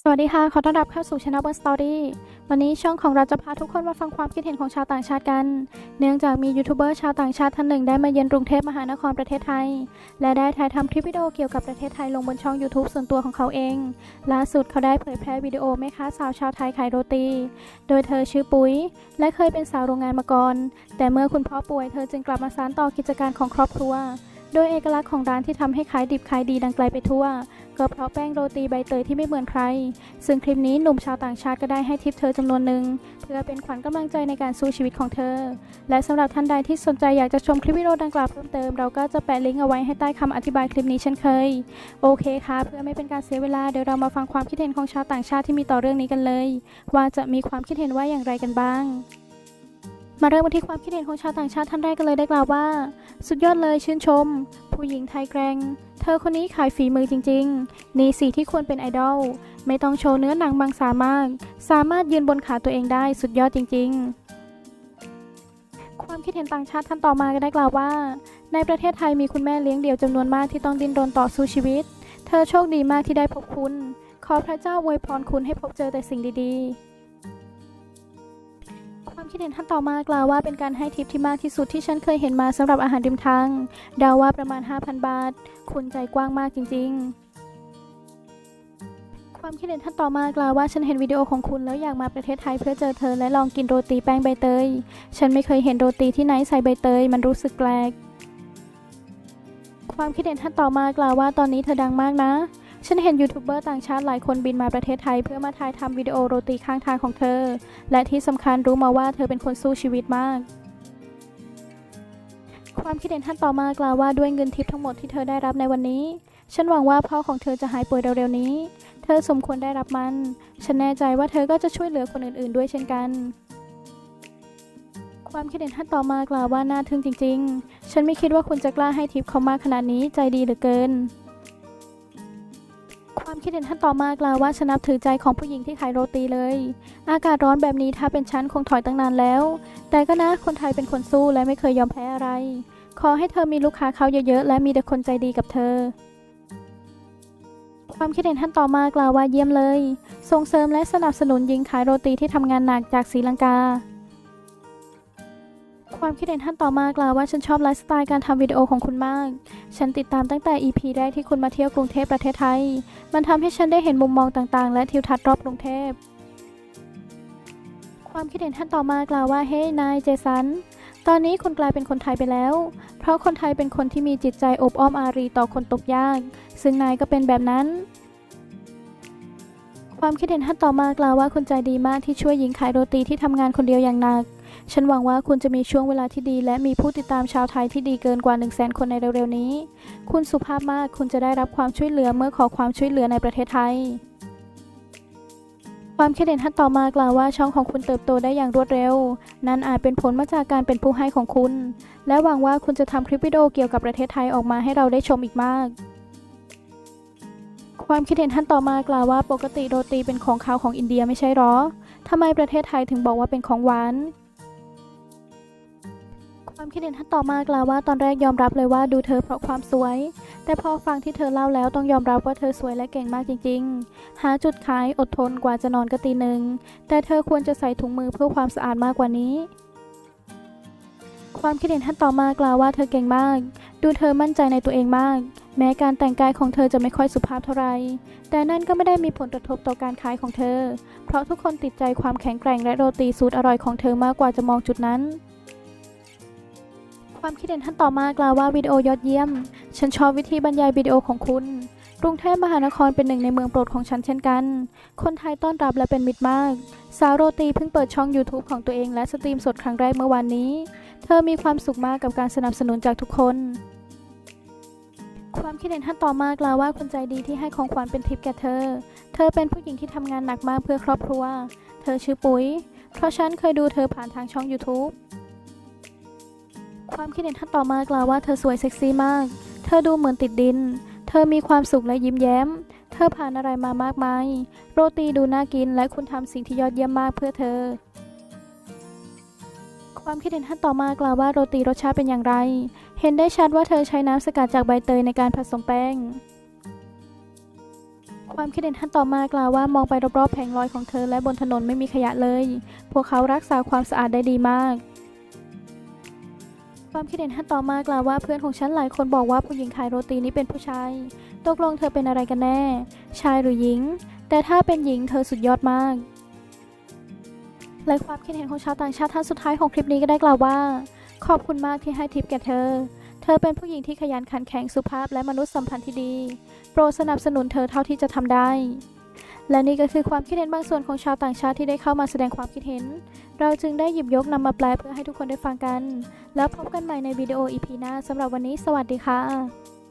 สวัสดีค่ะ ขอต้อนรับเข้าสู่ Channel Apple Story วันนี้ช่องของเราจะพาทุกคนมาฟังความคิดเห็นของชาวต่างชาติกัน เนื่องจากมียูทูบเบอร์ชาวต่างชาติท่านหนึ่งได้มาเยือนกรุงเทพมหานครประเทศไทย และได้ถ่ายทำคลิปวิดีโอเกี่ยวกับประเทศไทยลงบนช่อง YouTube ส่วนตัวของเขาเอง ล่าสุดเขาได้เผยแพร่วิดีโอแม่ค้าสาวชาวไทยขายโรตี โดยเธอชื่อปุ๋ย และเคยเป็นสาวโรงงานมาก่อน แต่เมื่อคุณพ่อป่วยเธอจึงกลับมาสานต่อกิจการของครอบครัว โดยเอกลักษณ์ของร้านที่ทำให้ขายดิบขายดีดังไกลไปทั่ว ก็เพราะแป้งโรตีใบเตยที่ไม่เหมือนใคร ซึ่งคลิปนี้หนุ่มชาวต่างชาติก็ได้ให้ทิปเธอจำนวนหนึ่ง เพื่อเป็นขวัญกำลังใจในการสู้ชีวิตของเธอ และสำหรับท่านใดที่สนใจอยากจะชมคลิปวิดีโอดังกล่าวเพิ่มเติม เราก็จะแปะลิงก์เอาไว้ให้ใต้คำอธิบายคลิปนี้เช่นเคย โอเคค่ะ เพื่อไม่เป็นการเสียเวลาเดี๋ยวเรามาฟังความคิดเห็นของชาวต่างชาติที่มีต่อเรื่องนี้กันเลย ว่าจะมีความคิดเห็นว่าอย่างไรกันบ้าง มาเริ่มกันที่ความคิดเห็นของชาวต่างชาติท่านแรกกันเลยได้กล่าวว่า สุดยอดเลยชื่นชม ผู้หญิงไทยแกร่งเธอคนนี้ขายฝีมือจริง ๆ นี่สิที่ควรเป็นไอดอลไม่ต้องโชว์เนื้อหนังบางสามารถสามารถยืนบนขาตัวเองได้สุดยอดจริง ๆ ความคิดเห็นต่างชาติท่านต่อมาก็ได้กล่าวว่า ในประเทศไทยมีคุณแม่เลี้ยงเดี่ยวจำนวนมากที่ต้องดิ้นรนต่อสู้ชีวิต เธอโชคดีมากที่ได้พบคุณ ขอพระเจ้าอวยพรคุณให้พบเจอแต่สิ่งดีๆ ความคิดเห็นท่านต่อมากล่าวว่าเป็นการให้ทิปที่มากที่สุดที่ฉันเคยเห็นมาสำหรับอาหารริมทางเดาว่าประมาณ 5,000 บาท คุณใจกว้างมากจริง ๆ ความคิดเห็นท่านต่อมากล่าวว่าฉันเห็นวิดีโอของคุณแล้วอยากมาประเทศไทยเพื่อเจอเธอและลองกินโรตีแป้งใบเตย ฉันไม่เคยเห็นโรตีที่ไหนใส่ใบเตย มันรู้สึกแปลกความคิดเห็นท่านต่อมากล่าวว่าตอนนี้เธอดังมากนะ ฉันเห็นยูทูบเบอร์ต่างชาติหลายคนบินมาประเทศไทย เพื่อมาถ่ายทำวิดีโอโรตีข้างทางของเธอ และที่สำคัญรู้มาว่าเธอเป็นคนสู้ชีวิตมาก ความคิดเห็นท่านต่อมากล่าวว่าด้วยเงินทิปทั้งหมดที่เธอได้รับในวันนี้ ฉันหวังว่าพ่อของเธอจะหายป่วยเร็วๆนี้ เธอสมควรได้รับมัน ฉันแน่ใจว่าเธอก็จะช่วยเหลือคนอื่นๆ ด้วยเช่นกันความคิดเห็นท่านต่อมากล่าวว่าน่าทึ่งจริง ๆ ฉันไม่คิดว่าคุณจะกล้าให้ทิปเขามากขนาดนี้ใจดีเหลือเกิน ความคิดเห็นท่านต่อมากล่าวว่าฉันนับถือใจของผู้หญิงที่ขายโรตีเลย อากาศร้อนแบบนี้ถ้าเป็นฉันคงถอยตั้งนานแล้ว แต่ก็นะคนไทยเป็นคนสู้และไม่เคยยอมแพ้อะไร ขอให้เธอมีลูกค้าเขาเยอะๆ และมีแต่คนใจดีกับเธอ ความคิดเห็นท่านต่อมากล่าวว่าเยี่ยมเลย ส่งเสริมและสนับสนุนหญิงขายโรตีที่ทำงานหนักจากศรีลังกา ความคิดเห็นท่านต่อมากล่าวว่าฉันชอบไลฟ์สไตล์การทำวิดีโอของคุณมาก ฉันติดตามตั้งแต่ EP แรกที่คุณมาเที่ยวกรุงเทพประเทศไทย มันทำให้ฉันได้เห็นมุมมองต่างๆ และทิวทัศน์รอบกรุงเทพ ความคิดเห็นท่านต่อมากล่าวว่า เฮ้ นายเจสัน ตอนนี้คุณกลายเป็นคนไทยไปแล้ว เพราะคนไทยเป็นคนที่มีจิตใจอบอ้อมอารีต่อคนตกยาก ซึ่งนายก็เป็นแบบนั้นความคิดเห็นท่านต่อมากล่าวว่าคุณใจดีมากที่ช่วยหญิงขายโรตีที่ทำงานคนเดียวอย่างหนัก ฉันหวังว่าคุณจะมีช่วงเวลาที่ดี และมีผู้ติดตามชาวไทยที่ดีเกินกว่า 1 0 0 0 0แคนในเร็วๆนี้ คุณสุภาพมาก คุณจะได้รับความช่วยเหลือเมื่อขอความช่วยเหลือในประเทศไทย ความคิดเห็นท่านต่อมากล่าวว่าช่องของคุณเติบโตได้อย่างรวดเร็ว นั่นอาจเป็นผลมาจากการเป็นผู้ให้ของคุณ และหวังว่าคุณจะทำคลิปวิดีโอเกี่ยวกับประเทศไทยออกมาให้เราได้ชมอีกมากความคิดเห็นท่านต่อมากล่าวว่าปกติโรตีเป็นของขาวของอินเดียไม่ใช่หรอ ทำไมประเทศไทยถึงบอกว่าเป็นของหวาน ความคิดเห็นท่านต่อมากล่าวว่าตอนแรกยอมรับเลยว่าดูเธอเพราะความสวย แต่พอฟังที่เธอเล่าแล้วต้องยอมรับว่าเธอสวยและเก่งมากจริง ๆ หาจุดขายอดทนกว่าจะนอนก็ตีหนึ่งแต่เธอควรจะใส่ถุงมือเพื่อความสะอาดมากกว่านี้ ความคิดเห็นท่านต่อมากล่าวว่าเธอเก่งมาก ดูเธอมั่นใจในตัวเองมาก แม้การแต่งกายของเธอจะไม่ค่อยสุภาพเท่าไหร่แต่นั่นก็ไม่ได้มีผลกระทบต่อการขายของเธอ เพราะทุกคนติดใจความแข็งแกร่งและโรตีสูตรอร่อยของเธอมากกว่าจะมองจุดนั้น ความคิดเห็นท่านต่อมากล่าวว่าวิดีโอยอดเยี่ยม ฉันชอบวิธีบรรยายวิดีโอของคุณ กรุงเทพมหานครเป็นหนึ่งในเมืองโปรดของฉันเช่นกัน คนไทยต้อนรับและเป็นมิตรมาก สาวโรตีเพิ่งเปิดช่อง YouTube ของตัวเองและสตรีมสดครั้งแรกเมื่อวานนี้ เธอมีความสุขมากกับการสนับสนุนจากทุกคน ความคิดเห็นท่านต่อมากล่าวว่าคนใจดีที่ให้ของขวัญเป็นทิปแก่เธอ เธอเป็นผู้หญิงที่ทำงานหนักมากเพื่อครอบครัว เธอชื่อปุ๋ย เพราะฉันเคยดูเธอผ่านทางช่อง YouTube ความคิดเห็นท่านต่อมากล่าวว่าเธอสวยเซ็กซี่มาก เธอดูเหมือนติดดิน เธอมีความสุขและยิ้มแย้ม เธอผ่านอะไรมามากมาย โรตีดูน่ากินและคุณทำสิ่งที่ยอดเยี่ยมมากเพื่อเธอ ความคิดเห็นท่านต่อมากล่าวว่าโรตีรสชาติเป็นอย่างไร เห็นได้ชัดว่าเธอใช้น้ำสกัดจากใบเตยในการผสมแป้งความคิดเห็นท่านต่อมากล่าวว่ามองไปรอบๆแผงลอยของเธอและบนถนนไม่มีขยะเลย พวกเขารักษาความสะอาดได้ดีมาก ความคิดเห็นท่านต่อมากล่าวว่าเพื่อนของฉันหลายคนบอกว่าผู้หญิงขายโรตีนี้เป็นผู้ชาย ตกลงเธอเป็นอะไรกันแน่ ชายหรือหญิง แต่ถ้าเป็นหญิงเธอสุดยอดมาก และความคิดเห็นของชาวต่างชาติท่านสุดท้ายของคลิปนี้ก็ได้กล่าวว่า ขอบคุณมากที่ให้ทิปแก่เธอ เธอเป็นผู้หญิงที่ขยันขันแข็งสุภาพและมนุษยสัมพันธ์ที่ดี โปรดสนับสนุนเธอเท่าที่จะทำได้ และนี่ก็คือความคิดเห็นบางส่วนของชาวต่างชาติที่ได้เข้ามาแสดงความคิดเห็น เราจึงได้หยิบยกนำมาแปลเพื่อให้ทุกคนได้ฟังกัน แล้วพบกันใหม่ในวิดีโออีพีหน้าสำหรับวันนี้ สวัสดีค่ะ